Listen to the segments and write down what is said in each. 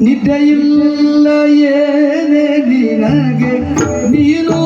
ನಿದ್ದೆಯಿಲ್ಲ ಏನೇ ನಿನಗೆ? ನೀನು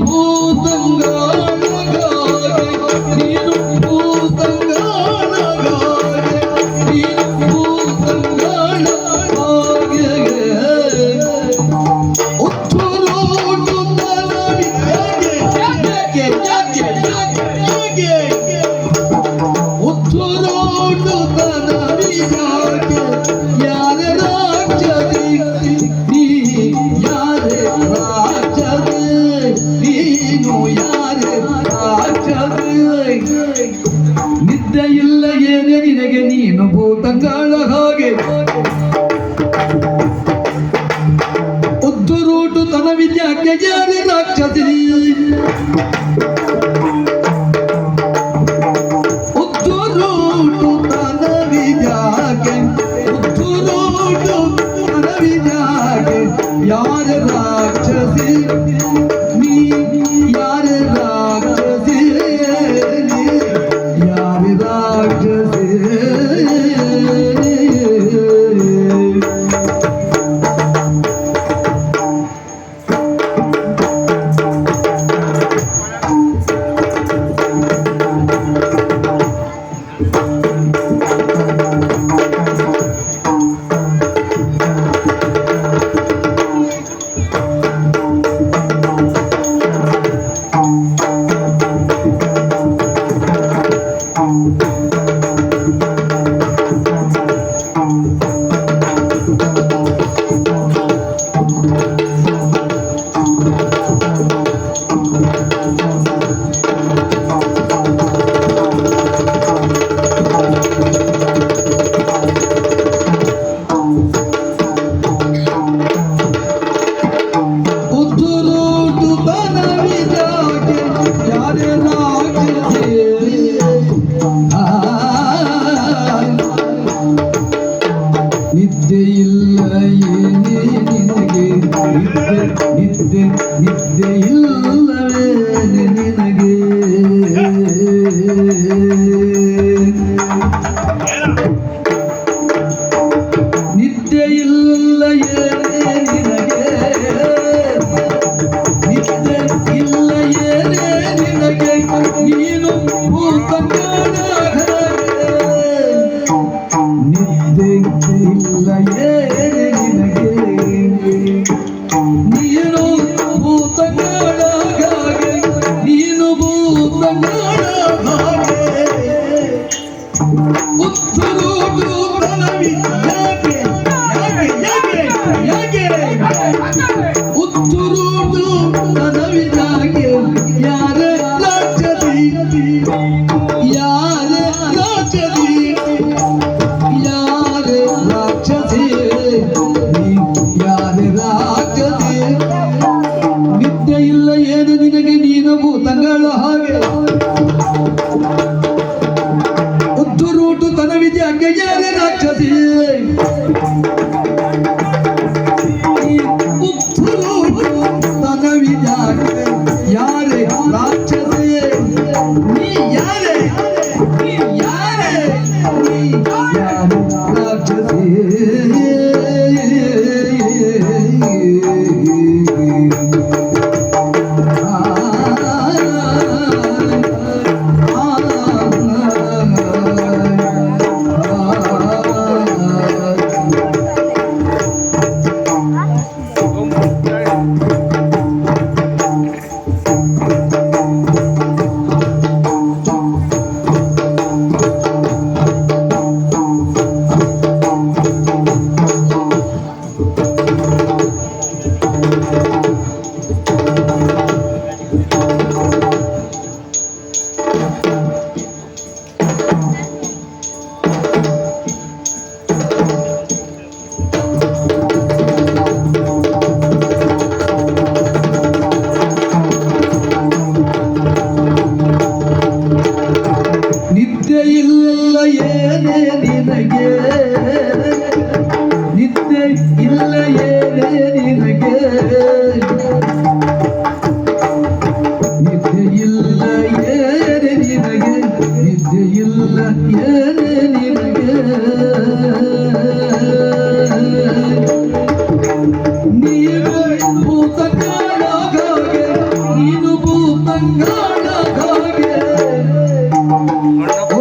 భూతంగా ಏನೆ ನಿನಗೆ ನೀನು ಭೂತಂಗಳ ಹಾಗೆ. ಉದ್ದುರೂಟು ತನ ವಿದ್ಯಾಕ್ಕೆ ಜಾರಿ ರಾಕ್ಷಸಿ. ಉದ್ದುರೂಟು ತನ ವಿದ್ಯಾಗೆ ಉದ್ದುರೂಟು ತನ ವಿದ್ಯಾಗೆ ಯಾರ ರಾಕ್ಷಸಿ?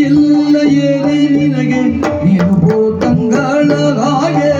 ಇಲ್ಲ ಏನೇ ನಿನಗೆ ನೀನು ಭೂತಂಗಳ ಹಾಗೆ